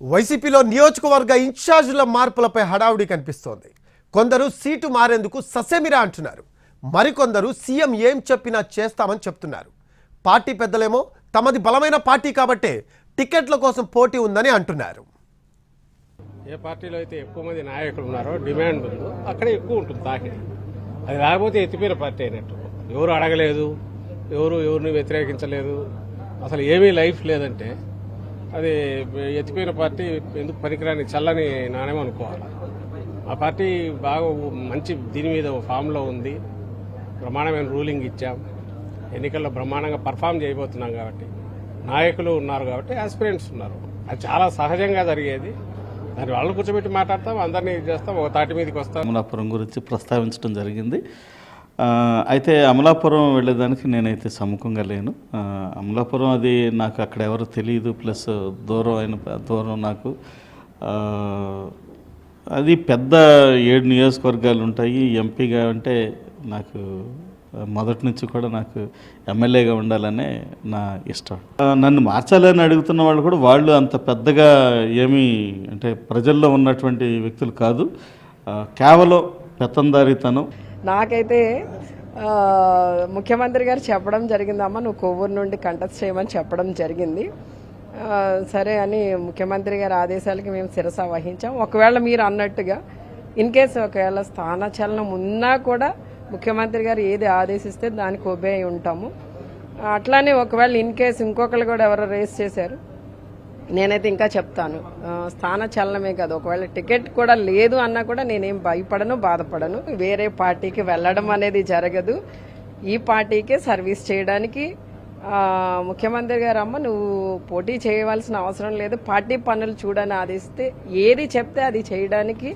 వైసీపీలో నియోజకవర్గ ఇన్ఛార్జీల మార్పులపై హడావుడి కనిపిస్తోంది. కొందరు సీటు మారేందుకు ససేమిరా అంటున్నారు. మరికొందరు సీఎం ఏం చెప్పినా చేస్తామని చెప్తున్నారు. పార్టీ పెద్దలేమో తమది బలమైన పార్టీ కాబట్టే టికెట్ల కోసం పోటీ ఉందని అంటున్నారు. ఏ పార్టీలో అయితే ఎక్కువ మంది నాయకులు ఉన్నారో డిమాండ్ ఉందో అక్కడే ఎక్కువ ఉంటుంది తాకిడి. అది రాకపోతే ఎత్తిపోయిన పార్టీ అయినట్టు. ఎవరు అడగలేదు ఎవరు ఎవరిని వ్యతిరేకించలేదు. అసలు ఏమీ లైఫ్ లేదంటే అది ఎత్తిపోయిన పార్టీ ఎందుకు పనికిరాని చల్లని నాణ్యం అనుకోవాలి. ఆ పార్టీ బాగా మంచి దీని మీద ఫామ్లో ఉంది. బ్రహ్మాండమైన రూలింగ్ ఇచ్చాం. ఎన్నికల్లో బ్రహ్మాండంగా పర్ఫామ్ చేయబోతున్నాం కాబట్టి నాయకులు ఉన్నారు కాబట్టి ఆస్పిరెంట్స్ ఉన్నారు. అది చాలా సహజంగా జరిగేది. దాని వాళ్ళని కూర్చోబెట్టి మాట్లాడతాం అందరినీ ఇది చేస్తాం ఒక తాటి మీదకి వస్తాం. గురించి ప్రస్తావించడం జరిగింది. అయితే అమలాపురం వెళ్ళేదానికి నేనైతే సముఖంగా లేను. అమలాపురం అది నాకు అక్కడ ఎవరు తెలియదు ప్లస్ దూరం అయిన దూరం నాకు. అది పెద్ద ఏడు నియోజకవర్గాలు ఉంటాయి. ఎంపీగా అంటే నాకు మొదటి నుంచి కూడా నాకు ఎమ్మెల్యేగా ఉండాలనే నా ఇష్టం. నన్ను మార్చాలని అడుగుతున్న వాళ్ళు కూడా వాళ్ళు అంత పెద్దగా ఏమీ అంటే ప్రజల్లో ఉన్నటువంటి వ్యక్తులు కాదు. కేవలం పెత్తందారితనం. నాకైతే ముఖ్యమంత్రి గారు చెప్పడం జరిగిందమ్మా నువ్వు కొవ్వూరు నుండి కంటెస్ట్ చేయమని చెప్పడం జరిగింది. సరే అని ముఖ్యమంత్రి గారి ఆదేశాలకి మేము శిరస వహించాం. ఒకవేళ మీరు అన్నట్టుగా ఇన్ కేసు ఒకవేళ స్థానచలనం ఉన్నా కూడా ముఖ్యమంత్రి గారు ఏది ఆదేశిస్తే దానికి ఒబే అయి ఉంటాము. అట్లానే ఒకవేళ ఇన్ కేసు ఇంకొకరు కూడా ఎవరో రేస్ చేశారు నేనైతే ఇంకా చెప్తాను. స్థానచలనమే స్థాన చలనమే కాదు. ఒకవేళ టికెట్ కూడా లేదు అన్నా కూడా నేనేం భయపడను బాధపడను. వేరే పార్టీకి వెళ్ళడం అనేది జరగదు. ఈ పార్టీకే సర్వీస్ చేయడానికి ముఖ్యమంత్రి గారు అమ్మ నువ్వు పోటీ చేయవలసిన అవసరం లేదు. పార్టీ పనులు చూడని ఆదేశిస్తే ఏది చెప్తే అది చేయడానికి